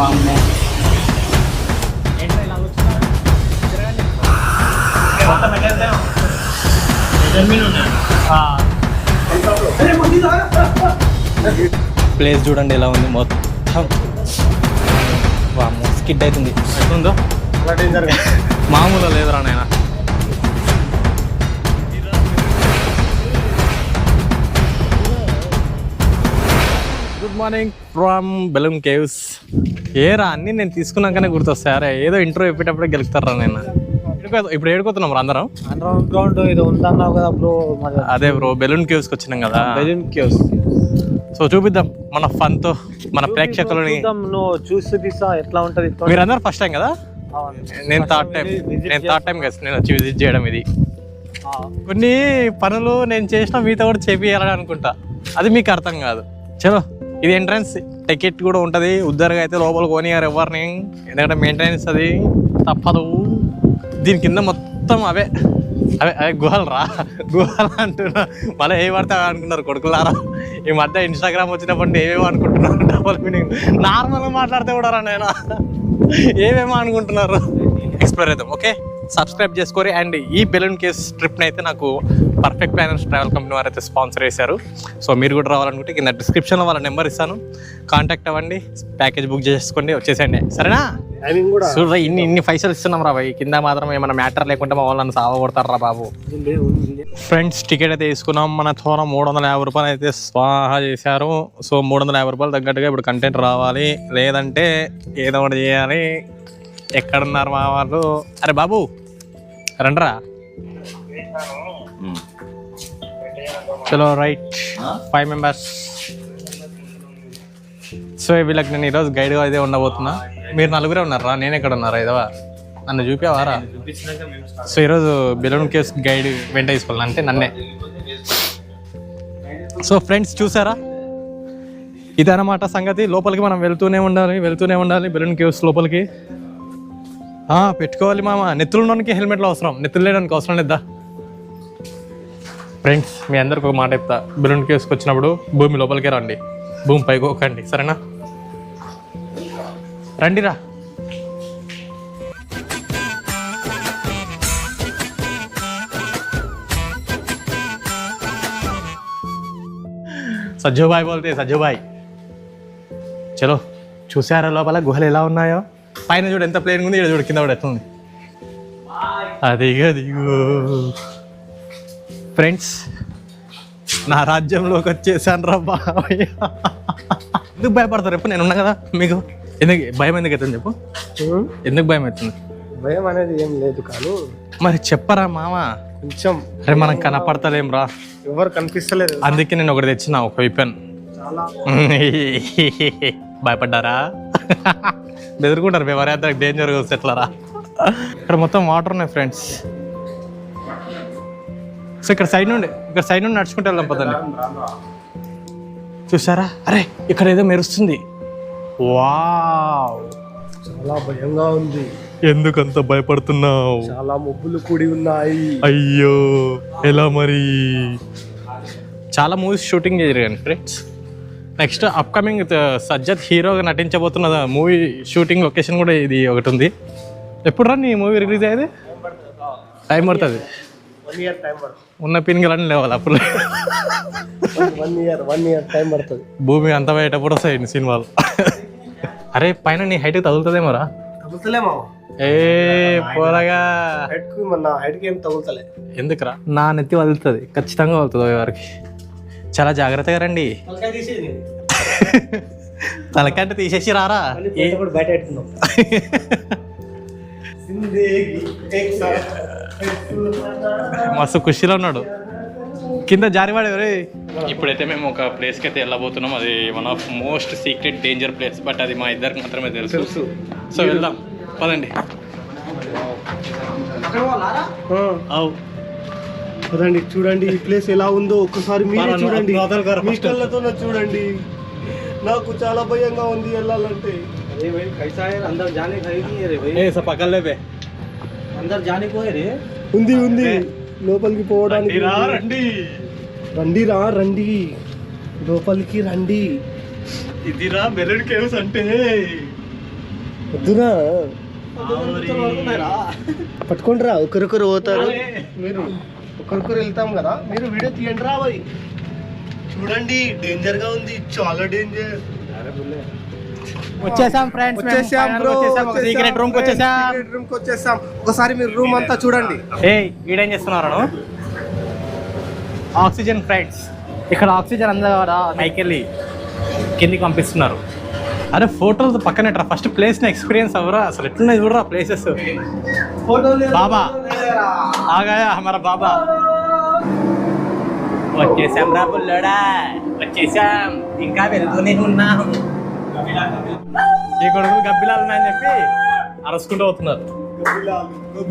వామ్మో ప్లేస్ చూడండి ఎలా ఉంది మొత్తం. వామ్మో, స్కిడ్ అవుతుంది. ఎట్లుందో? మామూలు లేదురా నాయన. Good morning from balloon caves ఏరా అన్ని నేను తీసుకున్నాకనే గుర్తొస్తాయా. ఏదో ఇంట్రో చెప్పేటప్పుడే గెలుస్తారా నేను? ఇప్పుడు ఏడుకోతున్నాం అందరం. అండర్ గ్రౌండ్ ఇది ఉందన్నావు కదా బ్రో అదే. బ్రో బెలూన్ కేవ్స్కి వచ్చినాం కదా. బెలూన్ కేవ్స్ సో చూపిద్దాం మన ఫన్తో మన ప్రేక్షకులని. నువ్వు చూసి ఎట్లా ఉంటది మీరందరూ ఫస్ట్ టైం కదా. నేను థర్డ్ టైం నేను థర్డ్ టైం కదా నేను వచ్చి విజిట్ చేయడం ఇది. కొన్ని పనులు నేను చేసిన మీతో కూడా చేపియాలని అనుకుంటా. అది మీకు అర్థం కాదు. చలో ఇది ఎంట్రన్స్ టికెట్ కూడా ఉంటుంది. ఉద్దరగా అయితే లోపల కొనియారు ఎవరిని. ఎందుకంటే మెయింటెనెన్స్ అది తప్పదు. దీని కింద మొత్తం అవే. అవే అవే గుహలు రా. గుహలు అంటున్నా. మళ్ళీ ఏ పడితే అనుకున్నారు కొడుకులారా. ఈ మధ్య ఇన్స్టాగ్రామ్ వచ్చినప్పుడు ఏమేమో అనుకుంటున్నారు డబల్ మీనింగ్ నార్మల్గా మాట్లాడితే కూడా రా నేను. ఏమేమో అనుకుంటున్నారు. ఎక్స్ప్లోర్ అవుతాం ఓకే సబ్స్క్రైబ్ చేసుకోరి అండ్ ఈ బెలూన్ కేస్ ట్రిప్ని అయితే నాకు పర్ఫెక్ట్ ప్లానర్స్ ట్రావెల్ కంపెనీ వారు అయితే స్పాన్సర్ చేశారు. సో మీరు కూడా రావాలనుకుంటే కింద డిస్క్రిప్షన్లో వాళ్ళ నెంబర్ ఇస్తాను. కాంటాక్ట్ అవ్వండి ప్యాకేజ్ బుక్ చేసుకోండి వచ్చేసేయండి. సరేనా? చూడరా ఇన్ని ఇన్ని పైసలు ఇస్తున్నాం రా భయ్ కింద మాత్రం ఏమైనా మ్యాటర్ లేకుంటే మా వాళ్ళని సావ కొడతారు రా బాబు. ఫ్రెండ్స్ టికెట్ అయితే తీసుకున్నాం. మన థోర మూడు వందల యాభై రూపాయలు అయితే స్వాహా చేశారు. సో మూడు వందల యాభై రూపాయలు తగ్గట్టుగా ఇప్పుడు కంటెంట్ రావాలి. లేదంటే ఏదో ఒకటి చేయాలి. ఎక్కడున్నారు మా వాళ్ళు? అరే బాబు రండ్రా. చలో రైట్. ఫైవ్ మెంబర్స్ సో వీళ్ళకి నేను ఈరోజు గైడ్గా అయితే ఉండబోతున్నా. మీరు నలుగురే ఉన్నారా? నేను ఎక్కడ ఉన్నారా? ఇదవా? నన్ను చూపావారా? సో ఈరోజు బెలూన్ కేవ్స్ గైడ్ వెంట తీసుకోవాలి? అంటే నన్నే. సో ఫ్రెండ్స్ చూసారా? ఇదన్నమాట సంగతి. లోపలికి మనం వెళ్తూనే ఉండాలి వెళ్తూనే ఉండాలి బెలూన్ కేవ్స్ లోపలికి. పెట్టుకోవాలి మామ. నెత్తులు ఉండడానికి హెల్మెట్లు అవసరం. నెత్తులు లేడానికి అవసరం లేదా? ఫ్రెండ్స్ మీ అందరికి ఒక మాట చెప్తా. బెలూన్ కేవ్స్కి వచ్చినప్పుడు భూమి లోపలికే రండి. భూమి పైకి ఒకండి సరేనా? రండిరా సజ్జుబాయ్ బోల్తే సజ్జుబాయ్. చలో చూసారా లోపల గుహలు ఎలా ఉన్నాయో? పైన చూడు ఎంత ప్లేన్ ఉంది ఇక్కడ చూడు కింద కూడా ఎట్లుంది. అదిగో అదిగో ఫ్రెండ్స్ నా రాజ్యంలోకి వచ్చేసాను రా బాబయ్య ఎందుకు భయపడతారు ఎప్పుడు నేను ఉన్నా కదా మీకు. ఎందుకు భయం ఎందుకు అవుతుంది చెప్పు? ఎందుకు భయం అవుతుంది? భయం అనేది ఏం లేదు కానీ మరి చెప్పరా మామ? కొంచెం. అరే మనం కనపడతలేం రా. ఎవరు కనిపిస్తలేదు అందుకే నేను ఒకటి తెచ్చిన ఒక విపెన్ భయపడ్డారా? బెదురుకుంటారు మేము మర్యాద డేంజర్ ఎట్లారా ఇక్కడ మొత్తం వాటర్ ఉన్నాయి ఫ్రెండ్స్ సో ఇక్కడ సైడ్ నుండి ఇక్కడ సైడ్ నుండి నడుచుకుంటూ వెళ్దాం పదండి. చూసారా? అరే ఇక్కడ ఏదో మెరుస్తుంది. వావ్ చాలా భయంగా ఉంది. ఎందుకంత భయపడుతున్నావు? చాలా మబ్బులు కూడి ఉన్నాయి. అయ్యో ఎలా మరి? చాలా మూవీస్ షూటింగ్ జరిగాను ఫ్రెండ్స్ నెక్స్ట్ అప్కమింగ్ సజ్జత్ హీరోగా నటించబోతున్న మూవీ షూటింగ్ లొకేషన్ కూడా ఇది ఒకటి ఉంది. ఎప్పుడు రా నీ మూవీ రిలీజ్ అయ్యేది? టైం పడుతుంది. వన్ ఇయర్ టైం పడుతుంది ఉన్న పిన్గలన్నీ లేవాలి అప్పుడు. One year one year time పడుతుంది భూమి అంత బయటప్పుడు వస్తాయి సినిమాలు. అరే పైన నీ హైట్ తగులుతుందేమో రా తగులుతలేమా. ఏ పోరగా హైట్కు మన హైట్కి ఏం తగులుతలే. ఎందుకురా? నా నెత్తి వదులుతుంది. ఖచ్చితంగా వదులుతుంది వారికి చాలా జాగ్రత్తగా రండి. తలకంట తీసేసి రారా? బయట మస్తు ఖుషిలో ఉన్నాడు. కింద జారివాడు రే ఇప్పుడైతే మేము ఒక ప్లేస్కి అయితే వెళ్ళబోతున్నాం. అది one of most secret danger place but అది మా ఇద్దరికి మాత్రమే తెలుసు. సో వెళ్దాం. పదండి. అవు. చూడండి చూడండి ఈ ప్లేస్ ఎలా ఉందో ఒక్కసారి మీరే పరా, నువ్వు చూడండి అవతల గారు మీ first. కళ్ళతో చూడండి నాకు చాలా భయంగా ఉంది వెళ్ళాలంటే अंदर जाने खरीदी रे भाई ఏ స పక్కలే బే अंदर जाने को है रे ఉంది ఉంది లోపలికి పోవడానికి రా రండి రండి రా రండి లోపలికి రండి ఇదిరా బెలూన్ కేవ్స్ అంటే వద్దురా పట్టుకుంటారా ఒకరికొకరు పోతారు మీరు ఒకరికొకరు వెళ్తాం కదా మీరు వీడియో తీయండి రా మరి. చూడండి డేంజర్గా ఉంది చాలా డేంజర్ వచ్చేసాం ఫ్రెండ్స్ వచ్చేసాం బ్రో సీక్రెట్ రూమ్ వచ్చేసాం. రూమ్కి వచ్చేసాం. ఒకసారి మీరు రూమ్ అంతా చూడండి. ఏయ్ ఈడేం చేస్తున్నారు ఆక్సిజన్ ఫ్రెండ్స్ ఇక్కడ ఆక్సిజన్ అందరూ పైకెళ్ళి కిందికి పంపిస్తున్నారు. అరే ఫోటోలు పక్కన ఫస్ట్ ప్లేస్ని ఎక్స్పీరియన్స్ అవ్వరా అసలు ఎట్లున్నాయి చూడరా ప్లేసెస్ బాబా ఆగాయా? హమారా బాబా? వచ్చేసాం రా బుల్లోడా వచ్చేసాం. ఇంకా వెళ్తూనే ఉన్నాం. ఈ కొడుకులు గబ్బిలాలు ఉన్నాయని చెప్పి అరసుకుంటూ అవుతున్నారు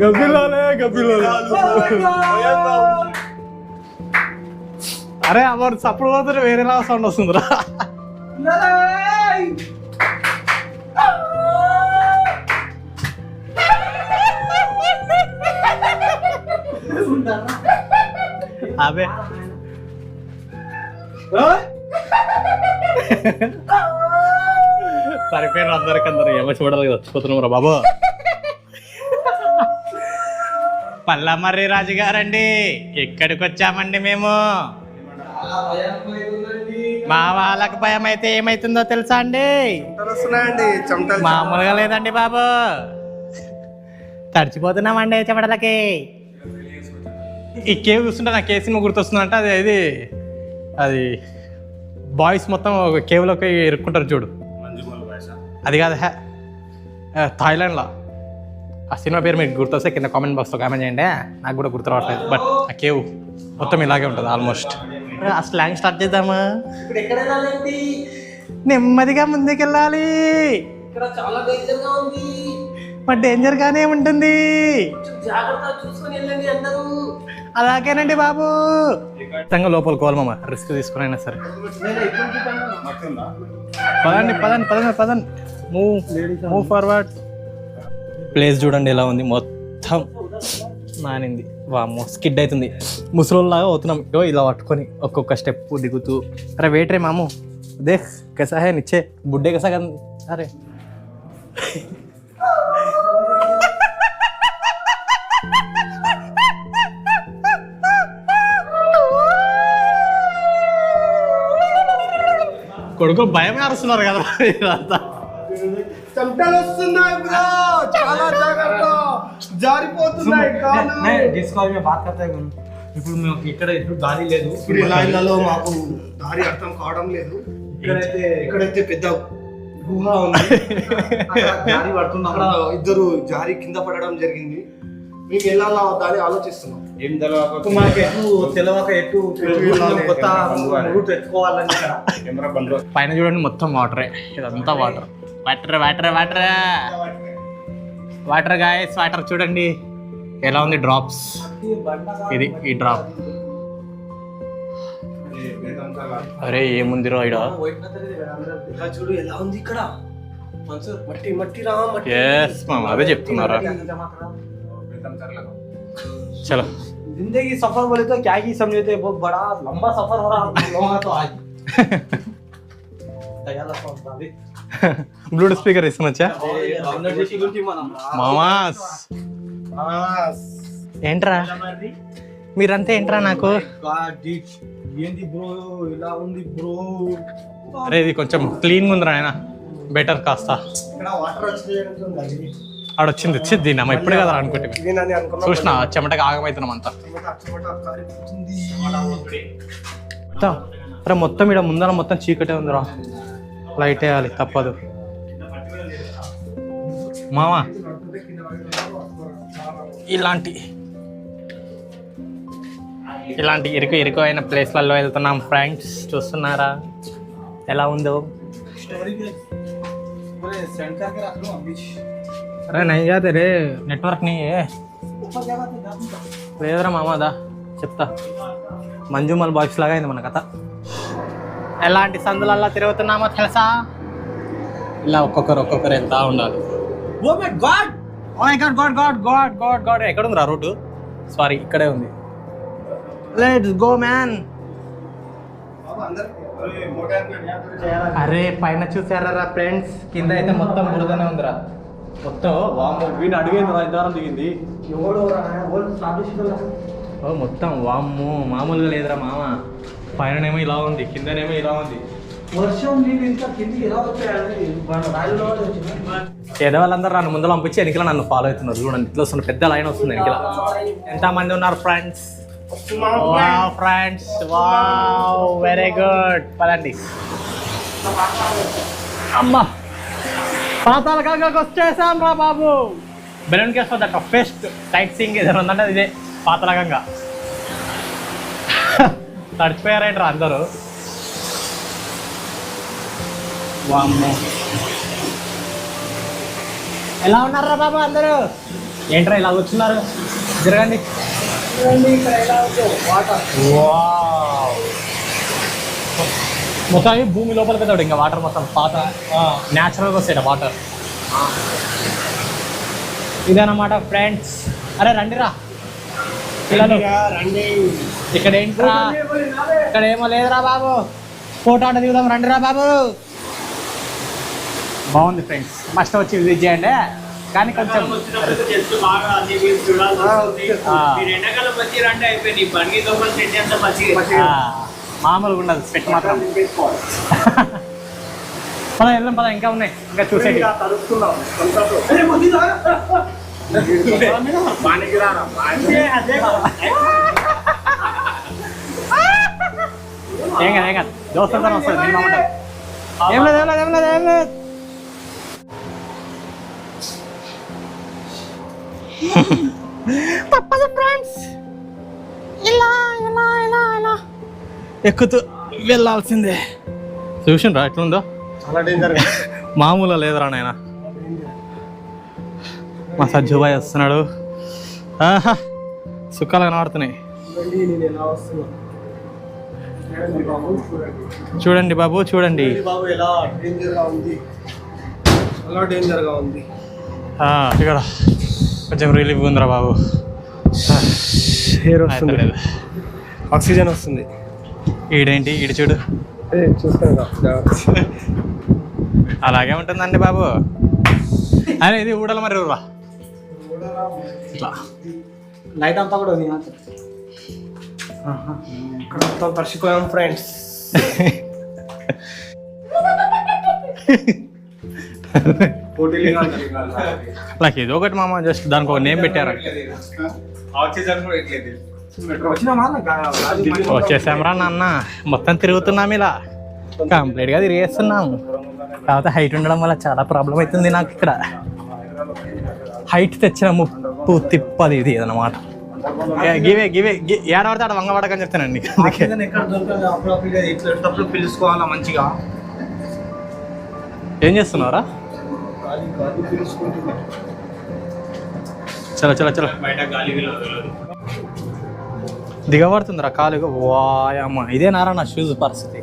గబ్బిలాలే గబ్బిలాలు. అరే అమ్మ చప్పుడు పోతుంటే వేరేలా సౌండ్ వస్తుందిరా. అదే సరిపోయిన అందరికి అందరు ఏమో చూడాలి చచ్చిపోతున్నాం రా బాబు. పల్లమర్రి రాజు గారండి ఎక్కడికి వచ్చామండి మేము. మా వాళ్ళకి భయం అయితే ఏమైతుందో తెలుసా అండి? మామూలుగా లేదండి బాబు. తడిచిపోతున్నామండి చెమటలకి. ఈ కేవ్ చూస్తుంటే నా కేసు సినిమా గుర్తొస్తుందంటే అది ఇది అది బాయ్స్ మొత్తం ఒక కేవ్లోకి ఇరుక్కుంటారు చూడు. అది కాదు హే ఆ, థాయిలాండ్లో. ఆ సినిమా పేరు మీకు గుర్తొస్తే కింద కామెంట్ బాక్స్లో కామెంట్ చేయండి. నాకు కూడా గుర్తు రావట్లేదు బట్ ఆ కేవ్ మొత్తం ఇలాగే ఉంటుంది ఆల్మోస్ట్. ఆ స్లాంగ్ స్టార్ట్ చేద్దామా? నెమ్మదిగా ముందుకెళ్ళాలి. ఇక్కడ చాలా డేంజర్గా ఉంది. మరి డేంజర్గానే ఉంటుంది. అలాగేనండి బాబు. ఖచ్చితంగా లోపల కోలమమ్మ రిస్క్ తీసుకుని అయినా సరే. పదండి పదండి పదండి పదండి. మూవ్ మూవ్ ఫార్వర్డ్ ప్లేస్ చూడండి ఎలా ఉంది. మొత్తం నానింది. వామ్మో స్కిడ్ అవుతుంది. ముసలోళ్ళలాగా అవుతున్నాం. ఇటో ఇలా పట్టుకొని ఒక్కొక్క స్టెప్ దిగుతూ. అరే వెయిట్ రే మాము. అదే కసా నిచ్చే. బుడ్డే కసా కదా. అరే. కొడుకు భయం అరుస్తున్నారు కదా వస్తున్నాయి చాలా జారిపోతున్నాయి ఇప్పుడు మేము ఇక్కడ ఎటు దారి లేదు. ఇళ్ళలో మాకు దారి అర్థం కావడం లేదు. ఇక్కడైతే ఇక్కడైతే పెద్ద గుహ ఉంది. జారి పడుతున్నా ఇద్దరు జారి కింద పడడం జరిగింది. మేము వెళ్ళాలా వద్దా అని ఆలోచిస్తున్నాం. ఏం తెలవక మాకు ఎటు తెలియక ఎటు వెళ్ళాలి. కొత్త రూట్ ఎత్తుకోవాలని ఇక్కడ. కెమెరా బంద్ పైన చూడండి మొత్తం వాటరే. ఇదంతా water. Water. Water water water. Guys water చూడండి. ఎలా ఉంది డ్రాప్స్? ఇది ఈ డ్రాప్. అరే ఏముంది రా చూడు ఎలా ఉంది ఇక్కడ? మట్టి మట్టి. రా మట్టి ఎస్ మామ అదే చెప్తున్నారా చలో जिंदगी सफर बोले तो क्या ही समझे थे बहुत बड़ा लंबा सफर हो रहा हम लोगों का तो आज దయాల స్వామి. బ్లూటూత్ స్పీకర్ ఇస్తున్నచ్చా ఏ, గవర్నర్ చేసి గురించి మనం మామాస్ మాస్. ఏంట్రా మీరంతా ఏంట్రా నాకు God, dude. ఏంది బ్రో ఇలా ఉంది బ్రో అరే ఇది కొంచెం క్లీన్గా ఉందిరా ఆయన బెటర్ కాస్త ఇక్కడ వాటర్ వచ్చింది ఆడొచ్చింది. వచ్చింది దీన్ని అమ్మ ఇప్పుడే కదా అనుకుంటే చూసిన చెమటకి ఆగమవుతున్నాం అంతా. అరే మొత్తం ఇక్కడ ముందర మొత్తం చీకటే ఉందిరా. లైట్ వేయాలి తప్పదు. మామా ఇలాంటి ఇలాంటి ఇరుకు ఇరుకు అయిన ప్లేస్లలో వెళ్తున్నాం ఫ్రెండ్స్. చూస్తున్నారా? ఎలా ఉందో? स्टोरी के बोले सेंड करके रख लो अभी అరే నై జాతే రే నెట్వర్క్ నీ ऊपर क्या बात है जा तुम। లేదురా మామాదా చెప్తా మంజుమల్ బాయ్స్ లాగా అయింది మన కథ ఎలాంటి సందులల్లా తిరుగుతున్నామో తెలుసా ఇలా ఒక్కొక్కరు ఒక్కొక్కరు ఎంత ఉండాలి Oh my God! Oh my God God God God God God ఎక్కడ ఉందిరా రోడ్డు సారీ ఇక్కడే ఉంది లెట్స్ గో మ్యాన్ అరే పైన చూసారా ఫ్రెండ్స్ కింద అయితే మొత్తం బురదనే ఉందిరా మొత్తం వాము వీడిని అడిగింది రా ఇంతవరం దిగింది ఓ మొత్తం వాము మామూలుగా లేదురా మామ. పైననేమో ఇలా ఉంది కిందనేమో ఇలా ఉంది. వర్షం నీళ్ళు ఇంకా కిందికి ఎలా ఏదో వాళ్ళందరూ నన్ను ముందు పంపించి వెనకల నన్ను ఫాలో అవుతున్నారు. చూడండి ఇట్లా వస్తున్న పెద్ద లైన్ వస్తుంది వెనకల. ఎంత మంది ఉన్నారు friends wow friends wow very good పదండి. అమ్మా! పాతాల గంగకు వచ్చేసాం రా బాబు. Balloon case for the toughest sight seeing ఏదైనా ఉందంటే ఇదే పాతాల గంగ. తడిచిపోయారేంట్రా అందరూ? వామ్మో. ఎలా ఉన్నారా బాబు అందరూ? ఏంట్రా ఇలా కూర్చున్నారు? జరగండి వావ్. మొత్తం భూమి లోపల పెద్దాడు ఇంకా వాటర్ మొత్తం పాత న్యాచురల్గా వస్తాయి వాటర్ ఇదన్నమాట ఫ్రెండ్స్ అరే రండిరా పిల్లలు. రండి. ఇక్కడ ఏంట్రా? ఇక్కడ ఏమో లేదురా బాబు. ఫోటో ఆట దిగుదాం రండిరా బాబు. బాగుంది ఫ్రెండ్స్ మస్ట్ వచ్చి విజిట్ చేయండి. కానీ కొంచెం ఎండాకాలం వచ్చి రండి అయిపోయింది. బండి మామూలుగా ఉండదు స్పెట్ మాత్రం. పద వెళ్ళం పద ఇంకా ఉన్నాయి. ఇంకా చూసేది ఏం కాదు ఏం కాదు. దోస్తులతో వస్తుంది నేను మామంటారు ఏం లేదు ఏం లేదు ఏం లేదు ఏం లేదు. తప్పదు ఫ్రెండ్స్ ఇలా ఇలా ఇలా ఇలా. ఎక్కుతూ వెళ్ళాల్సిందే. చూసిండ్రా ఎట్లుందో? చాలా డేంజర్ మామూలు లేదురా నాయన. మా సజ్జుబాయ్ వస్తున్నాడు. ఆహా సుఖాలు కనబడుతున్నాయి. చూడండి బాబు చూడండి. బాబు ఎలా డేంజర్గా ఉంది. చాలా డేంజర్గా ఉంది. ఆ, ఇక్కడ కొంచెం రిలీఫ్ ఉందిరా బాబు. ఆక్సిజన్ వస్తుంది. ఈడేంటి? ఈడు చూడు. అలాగే ఉంటుందండి బాబు. అరే ఇది ఊడల మరి ఊరా ఇట్లా. లైట్ అంతా కూడా ఇక్కడ మొత్తం ఫ్రెండ్స్ పోటీలు నాకు ఏదో ఒకటి మామ జస్ట్ దానికి ఒక నేమ్ పెట్టారు. ఆక్సిజన్ కూడా ఎట్లేదు వచ్చినామా వచ్చేసాంరా నాన్న. మొత్తం తిరుగుతున్నాం ఇలా. కంప్లీట్గా తిరిగేస్తున్నాం. కాకపోతే హైట్ ఉండడం వల్ల చాలా ప్రాబ్లం అవుతుంది నాకు ఇక్కడ. హైట్ తెచ్చిన ముప్పు తిప్పది ఇది అనమాట గివే గివే గి- ఏడవడితే ఆడ వంగ పడకని చెప్తానండి పిలుచుకోవాలా మంచిగా? ఏం చేస్తున్నారా చలో చలో చలో. బయట గాలి దిగబడుతుందిరా కాలు వాయమ్మ ఇదే నారా నా షూస్ పరిస్థితి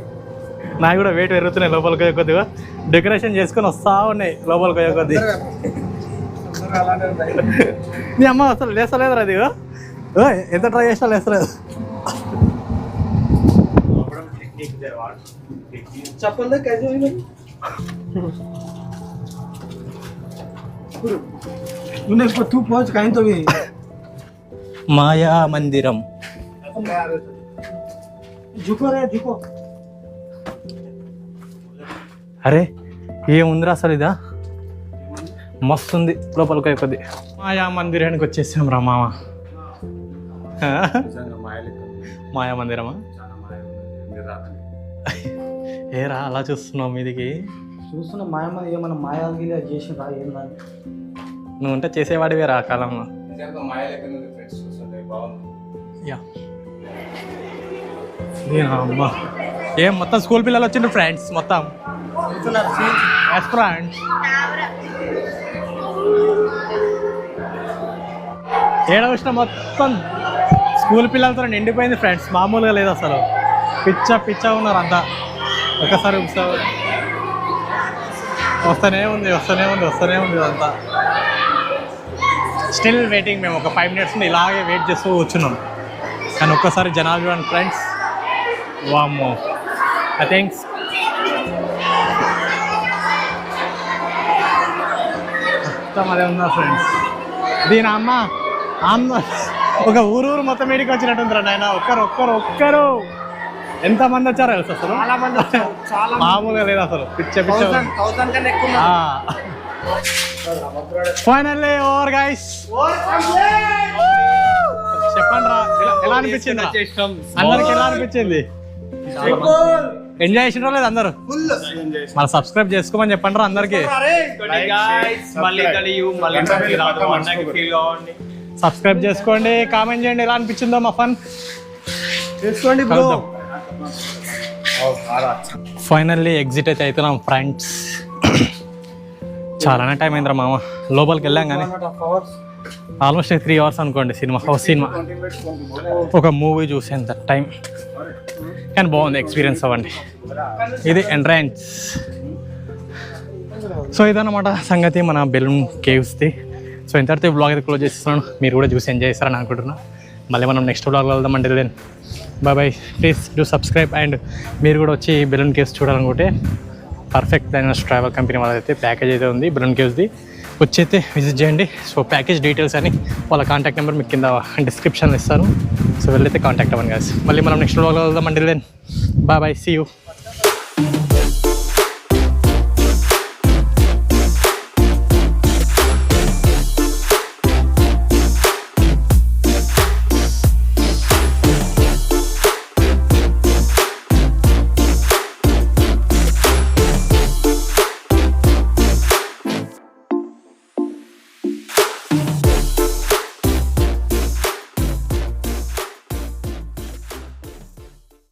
నా కూడా వెయిట్ పెరుగుతున్నాయి లోపలికి పోయే కొద్దిగా డెకరేషన్ చేసుకొని వస్తా ఉన్నాయి లోపలికి పోయే కొద్ది నీ అమ్మ అసలు లేస్తలేదురా అది ఓయ్, ఎంత ట్రై చేసినా లేస్తలేదు చెప్పండి कैसे हुई तूने तू पहुंच कहीं तो भी మాయా మందిరం అరే ఏముందిరా అసలు ఇదా? మస్తుంది లోపలికి అయిపోద్ది. మాయా మందిరానికి వచ్చేసాం రా మామ. మాయా మందిరమా? రా అలా చూస్తున్నావు మీదికి? చూస్తున్న మాయమ్మ ఏమైనా మాయా చేసి రా రా నువ్వు ఉంటే చేసేవాడివే రా కాలంలో. యా. నేనా అమ్మ. ఏం మొత్తం స్కూల్ పిల్లలు వచ్చిండ్రు ఫ్రెండ్స్ మొత్తం. ఫ్రెండ్స్ ఏడ వచ్చిన మొత్తం స్కూల్ పిల్లలతో నిండిపోయింది ఫ్రెండ్స్ మామూలుగా లేదు అసలు. పిచ్చ పిచ్చ ఉన్నారు అంతా. ఒకసారి ఒకసారి వస్తూనే ఉంది వస్తూనే ఉంది వస్తూనే ఉంది అంతా స్టిల్ వెయిటింగ్ మేము. ఒక ఫైవ్ మినిట్స్ ఇలాగే వెయిట్ చేస్తూ కూర్చున్నాం. కానీ ఒక్కసారి జనాలు చూడండి ఫ్రెండ్స్ వామ్మో ఐ థింక్స్ మొత్తం అదే ఉందా ఫ్రెండ్స్ దీని అమ్మ అమ్మ ఒక ఊరు ఊరు మొత్తం మీడికి వచ్చినట్టుందిరా నాయన. ఒక్కరు ఒక్కరు ఒక్కరు. ఎంత మంది వచ్చారో తెలుసు అసలు? చాలా మంది వచ్చారు. చాలా మామూలుగా లేదు అసలు. పిచ్చ పిచ్చ. ఫైనల్లీ ఓవర్ గైస్ చెప్పండి రా ఎలా- ఎలా అనిపించింది? అందరికి ఎలా అనిపించింది? ఎంజాయ్ చేసిన లేదు అందరూ మరి సబ్స్క్రైబ్ చేసుకోమని చెప్పండి రా అందరికి సబ్స్క్రైబ్ చేసుకోండి కామెంట్ చేయండి ఎలా అనిపించిందో మా ఫన్ చేసుకోండి ఫైనల్లీ ఎగ్జిట్ అయితే అవుతున్నాం ఫ్రెండ్స్ చాలానే టైం అయిందిరా మామ లోపలికి వెళ్ళాం కానీ ఆల్మోస్ట్ త్రీ అవర్స్ అనుకోండి సినిమా ఒక సినిమా. ఒక మూవీ చూసేంత టైం. కానీ బాగుంది ఎక్స్పీరియన్స్ అవ్వండి. ఇది ఎంట్రన్స్. సో ఇదన్నమాట సంగతి మన బెలూన్ కేవ్స్ది. సో ఇంతటితో బ్లాగ్ అయితే క్లోజ్ చేస్తున్నాను. మీరు కూడా చూసి ఎంజాయ్ చేస్తారని అనుకుంటున్నాను మళ్ళీ మనం నెక్స్ట్ బ్లాగ్లో వెళ్దామంటే then bye bye please do subscribe and మీరు కూడా వచ్చి బెలూన్ కేవ్స్ చూడాలనుకుంటే పర్ఫెక్ట్ దాని ట్రావెల్ కంపెనీ వాళ్ళైతే ప్యాకేజ్ అయితే ఉంది బెలూన్ కేవ్స్ది. వచ్చైతే విజిట్ చేయండి. సో ప్యాకేజ్ డీటెయిల్స్ అని వాళ్ళ కాంటాక్ట్ నెంబర్ మీకు కింద డిస్క్రిప్షన్లో ఇస్తాను. సో వెళ్ళైతే కాంటాక్ట్ అవ్వండి కాదు మళ్ళీ మనం నెక్స్ట్ వెళ్దాం అండి then bye bye see you